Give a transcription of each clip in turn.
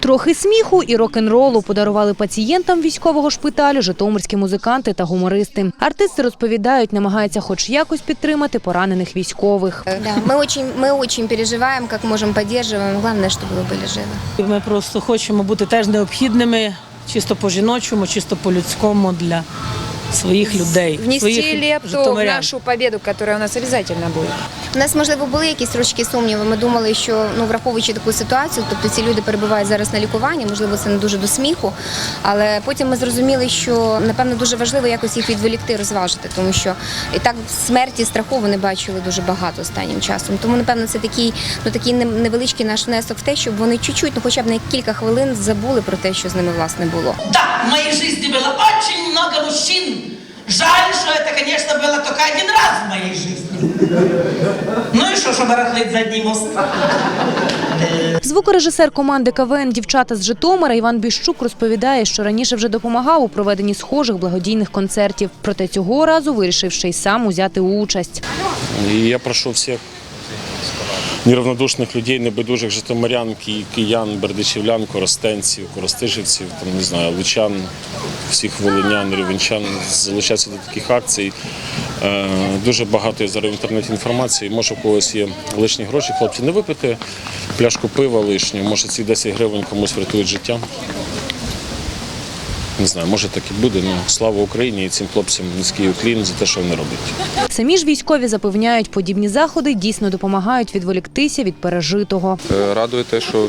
Трохи сміху і рок-н-ролу подарували пацієнтам військового шпиталю житомирські музиканти та гумористи. Артисти розповідають, намагаються хоч якось підтримати поранених військових. Да, мы очень, мы очень переживаем, как можем поддерживаем. Главное, чтобы вы были живы. І Ми просто хочемо бути теж необхідними, чисто по-жіночому, чисто по-людському для своїх людей. внести своїх лепту в нашу победу, которая у нас обязательно будет. У нас можливо були якісь трошки сумніви. Ми думали, що ну враховуючи таку ситуацію, тобто ці люди перебувають зараз на лікуванні, можливо, це не дуже до сміху. Але потім ми зрозуміли, що напевно дуже важливо якось їх відволікти, розважити, тому що і так смерті страху вони бачили дуже багато останнім часом. Тому напевно це такий, ну такий невеличкий наш внесок в те, щоб вони чуть-чуть, ну хоча б на кілька хвилин забули про те, що з ними власне було. Да, в моей жизни было очень много мужчин. Жаль, что это, конечно, было только один раз в моей жизни. Ну и что, чтобы рахлить задний мост? Звукорежисер команди КВН Дівчата з Житомира Іван Біщук розповідає, що раніше вже допомагав у проведенні схожих благодійних концертів. Проте цього разу вирішив ще й сам узяти участь. І я прошу всіх неравнодушних людей, небайдужих житомирян, киян, бердичівлян, коростенців, коростишівців, там, не знаю, лучан, всіх волинян, рівенчан залучатися до таких акцій. Е, Дуже багато я зараз в інтернеті інформації. Може, у когось є лишні гроші, хлопці, не випити пляшку пива лишню, може ці 10 гривень комусь врятують життя. Не знаю, може так і буде. Ну, слава Україні і цим хлопцям низький уклін за те, що вони роблять. Самі ж військові запевняють, подібні заходи дійсно допомагають відволіктися від пережитого. Е, Радує те, що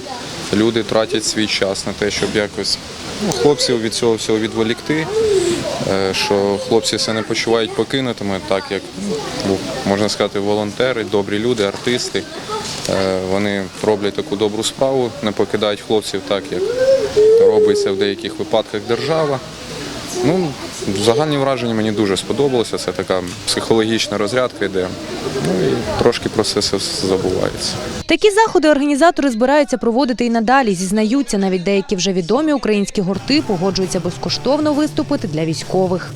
люди тратять свій час на те, щоб якось ну, хлопців від цього всього відволікти. е, Що хлопці себе не почувають покинутими, так як ну, можна сказати, волонтери, добрі люди, артисти. Е, Вони роблять таку добру справу, не покидають хлопців так, як робиться в деяких випадках держава. Ну, Загальні враження мені дуже сподобалося. Це така психологічна розрядка, йде. Ну і трошки про це все забувається. Такі заходи організатори збираються проводити і надалі. Зізнаються, навіть деякі вже відомі українські гурти погоджуються безкоштовно виступити для військових.